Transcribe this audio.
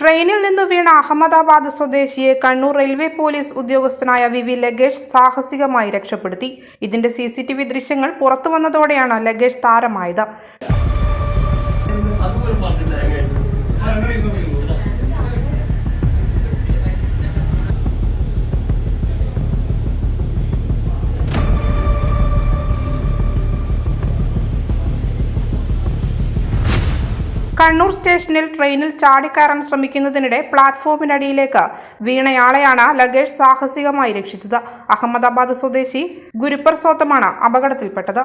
ട്രെയിനിൽ നിന്നു വീണ അഹമ്മദാബാദ് സ്വദേശിയെ കണ്ണൂർ റെയിൽവേ പോലീസ് ഉദ്യോഗസ്ഥനായ വി വി ലഗേഷ് സാഹസികമായി രക്ഷപ്പെടുത്തി. ഇതിന്റെ സി ദൃശ്യങ്ങൾ പുറത്തു വന്നതോടെയാണ് ലഗേഷ് താരമായത്. കണ്ണൂർ സ്റ്റേഷനിൽ ട്രെയിനിൽ ചാടിക്കയറാൻ ശ്രമിക്കുന്നതിനിടെ പ്ലാറ്റ്ഫോമിനടിയിലേക്ക് വീണയാളെയാണ് ലഗേജ് സാഹസികമായി രക്ഷിച്ചത്. അഹമ്മദാബാദ് സ്വദേശി ഗുരുപ്പർ സോത്തമാണ് അപകടത്തിൽപ്പെട്ടത്.